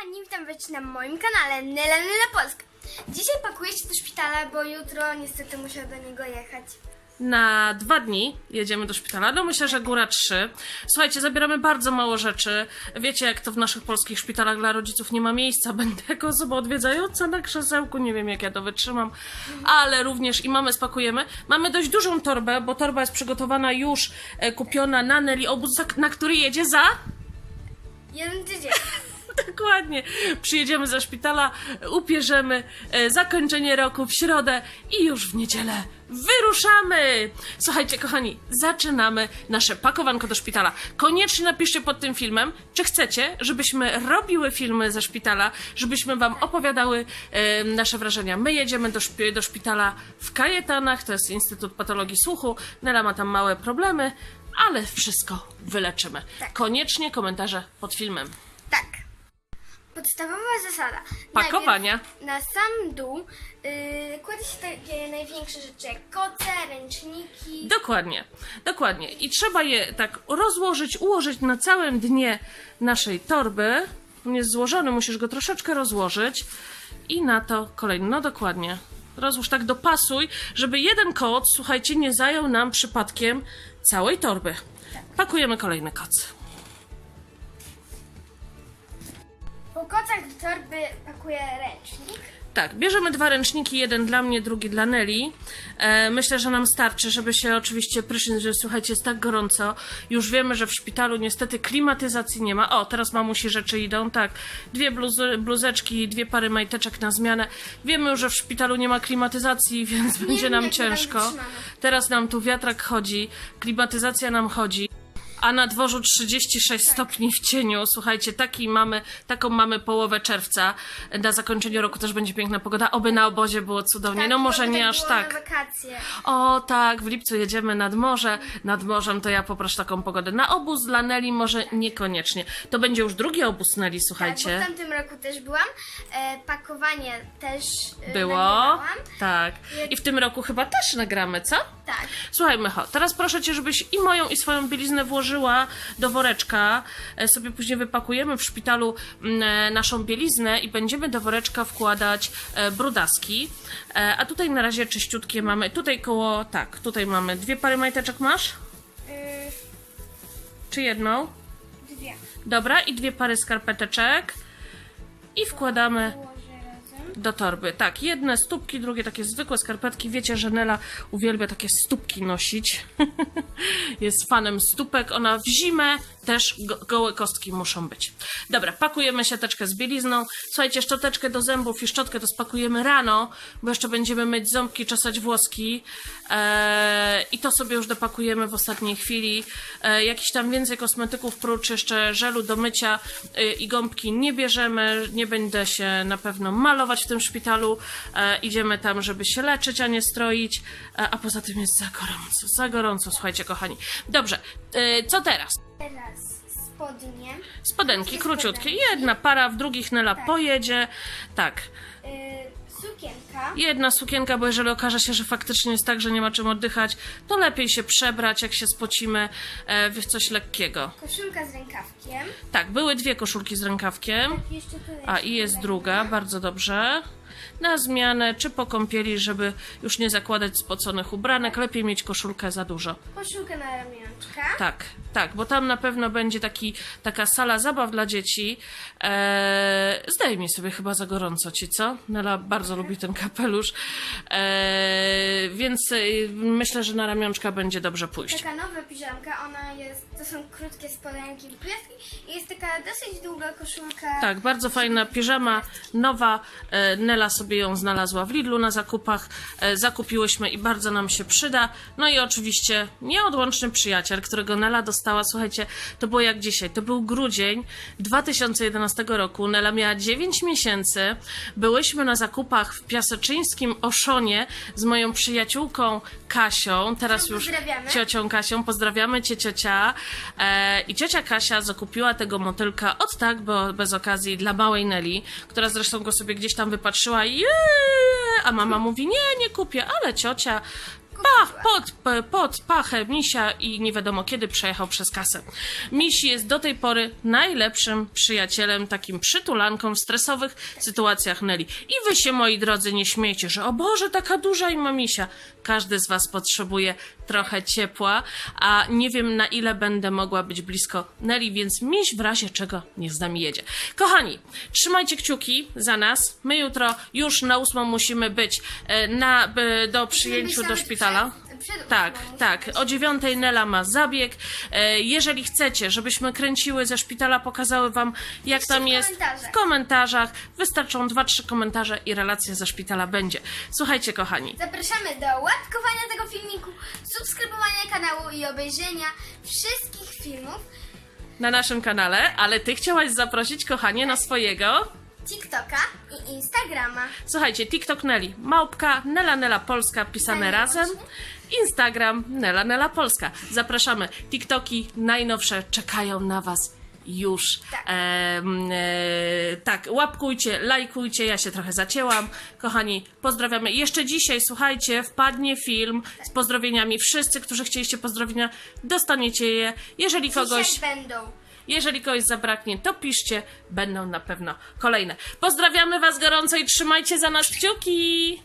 kochani, witam was na moim kanale Nela Nela Polska. Dzisiaj pakuję się do szpitala, bo jutro niestety muszę do niego jechać. Na dwa dni jedziemy do szpitala. No myślę, że góra trzy. Słuchajcie, zabieramy bardzo mało rzeczy. Wiecie, jak to w naszych polskich szpitalach dla rodziców nie ma miejsca. Będę jako osoba odwiedzająca na krzesełku. Nie wiem, jak ja to wytrzymam. Ale również i mamy spakujemy. Mamy dość dużą torbę, bo torba jest przygotowana już, e, kupiona na Nelly obóz, za- na który jedzie za... Jeden tydzień. Dokładnie. Przyjedziemy ze szpitala, upierzemy e, zakończenie roku w środę i już w niedzielę wyruszamy! Słuchajcie, kochani, zaczynamy nasze pakowanko do szpitala. Koniecznie napiszcie pod tym filmem, czy chcecie, żebyśmy robiły filmy ze szpitala, żebyśmy wam opowiadały e, nasze wrażenia. My jedziemy do, do szpitala w Kajetanach, to jest Instytut Patologii Słuchu. Nela ma tam małe problemy, ale wszystko wyleczymy. Tak. Koniecznie komentarze pod filmem. Tak. Podstawowa zasada. Pakowania. Najpierw na sam dół yy, kładzie się takie największe rzeczy jak koce, ręczniki. Dokładnie, dokładnie. I trzeba je tak rozłożyć, ułożyć na całym dnie naszej torby. On jest złożony, musisz go troszeczkę rozłożyć. I na to kolejny. No dokładnie. Rozłóż tak dopasuj, żeby jeden koc, słuchajcie, nie zajął nam przypadkiem całej torby. Pakujemy kolejny koc. Kocach do torby pakuję ręcznik. Tak, bierzemy dwa ręczniki, jeden dla mnie, drugi dla Neli. E, myślę, że nam starczy, żeby się oczywiście prysznic, że słuchajcie, jest tak gorąco. Już wiemy, że w szpitalu niestety klimatyzacji nie ma. O, teraz mamusi rzeczy idą, tak. Dwie bluzy, bluzeczki, dwie pary majteczek na zmianę. Wiemy już, że w szpitalu nie ma klimatyzacji, więc będzie nam ciężko. Teraz nam tu wiatrak chodzi, klimatyzacja nam chodzi. A na dworzu 36 stopni w cieniu. Słuchajcie, taki mamy, taką mamy połowę czerwca. Na zakończeniu roku też będzie piękna pogoda. Oby na obozie było cudownie. no może żeby nie tak aż tak. Na wakacje. O tak, w lipcu jedziemy nad morze. Nad morzem to ja poproszę taką pogodę. Na obóz dla Neli może niekoniecznie. To będzie już drugi obóz Neli, Tak, bo słuchajcie. w tamtym roku też byłam. E, pakowanie też e, Było. nagrywałam. Tak. I w tym roku chyba też nagramy, co? Tak. Słuchaj, Mycho, teraz proszę cię, żebyś i moją, i swoją bieliznę włożyła do woreczka. E, Sobie później wypakujemy w szpitalu e, naszą bieliznę i będziemy do woreczka wkładać e, brudaski. A tutaj na razie czyściutkie mamy. Tutaj koło, tak, tutaj mamy dwie pary majteczek masz? Yy, Czy jedną? dwie. Dobra, i dwie pary skarpeteczek. I wkładamy. Do torby. Tak, jedne stópki, drugie takie zwykłe skarpetki. Wiecie, że Nela uwielbia takie stópki nosić. Jest fanem stópek. Ona w zimę też go gołe kostki muszą być. Dobra, pakujemy siateczkę z bielizną. Słuchajcie, szczoteczkę do zębów i szczotkę to spakujemy rano, bo jeszcze będziemy myć ząbki, czesać włoski. Eee, I to sobie już dopakujemy w ostatniej chwili. Eee, jakiś tam więcej kosmetyków, prócz jeszcze żelu do mycia yy, i gąbki nie bierzemy. Nie będę się na pewno malować w tym szpitalu. Eee, idziemy tam, żeby się leczyć, a nie stroić. Eee, a poza tym jest za gorąco, za gorąco, słuchajcie, kochani. Dobrze, yy, co teraz? Teraz spodnie. Spodenki Krótkie króciutkie. spodenki. Jedna para, w drugich Nela pojedzie. Tak. Yy, sukienka. Jedna sukienka, bo jeżeli okaże się, że faktycznie jest tak, że nie ma czym oddychać, to lepiej się przebrać, jak się spocimy e, w coś lekkiego. Koszulka z rękawkiem. Tak, były dwie koszulki z rękawkiem. Jeszcze tutaj A i jest druga, bardzo dobrze. Na zmianę, czy po kąpieli, żeby już nie zakładać spoconych ubranek, lepiej mieć koszulkę za dużo. Koszulka na Tak, tak, bo tam na pewno będzie taki, taka sala zabaw dla dzieci. Eee, zdejmij sobie chyba za gorąco ci, co? Nela bardzo lubi ten kapelusz. Eee, więc e, myślę, że na ramionczka będzie dobrze pójść. Taka nowa piżamka, ona jest, to są krótkie spodenki i i jest taka dosyć długa koszulka. Tak, bardzo fajna piżama, nowa. E, Nela sobie ją znalazła w Lidlu na zakupach. E, Zakupiłyśmy i bardzo nam się przyda. No i oczywiście nieodłączny przyjaciel, którego Nela dostała. Słuchajcie, to było jak dzisiaj. To był grudzień 2011 roku. Nela miała 9 miesięcy. Byłyśmy na zakupach w Piaseczyńskim Oszonie z moją przyjaciółką Kasią. Teraz już ciocią Kasią. Pozdrawiamy cię, ciocia. E, I ciocia Kasia zakupiła tego motylka od tak, bo bez okazji dla małej Neli, która zresztą go sobie gdzieś tam wypatrzyła i "Eee", a mama mówi, nie, nie kupię, ale ciocia pach, pod, pod pachę misia i nie wiadomo kiedy przejechał przez kasę. Miś jest do tej pory najlepszym przyjacielem, takim przytulanką w stresowych sytuacjach Nelly. I wy się, moi drodzy, nie śmiejcie, że o Boże, taka duża i ma misia. Każdy z was potrzebuje trochę ciepła, a nie wiem na ile będę mogła być blisko Nelly, więc miś w razie czego niech z nami jedzie. Kochani, trzymajcie kciuki za nas. My jutro już na ósmą musimy być e, na, e, do przyjęciu do szpitala. Przed- Tak, ósmą tak. O dziewiątej Nela ma zabieg. E, Jeżeli chcecie, żebyśmy kręciły ze szpitala, pokazały wam, jak tam w jest komentarzach. w komentarzach. Wystarczą dwa, trzy komentarze i relacja ze szpitala będzie. Słuchajcie, kochani. Zapraszamy do łapkowania tego filmiku, subskrybowania kanału i obejrzenia wszystkich filmów Na naszym kanale, ale ty chciałaś zaprosić, kochanie, na swojego. TikToka i Instagrama. Słuchajcie, TikTok Nelly, małpka, Nela Nela Polska, pisane Nela razem. Instagram Nela Nela Polska. Zapraszamy. TikToki najnowsze czekają na Was już. Tak. Em, e, tak, łapkujcie, lajkujcie, ja się trochę zacięłam. Kochani, pozdrawiamy. Jeszcze dzisiaj, słuchajcie, wpadnie film z pozdrowieniami. Wszyscy, którzy chcieliście pozdrowienia, dostaniecie je. Jeżeli kogoś... Dzisiaj będą. Jeżeli kogoś zabraknie, to piszcie, będą na pewno kolejne. Pozdrawiamy Was gorąco i trzymajcie za nas kciuki!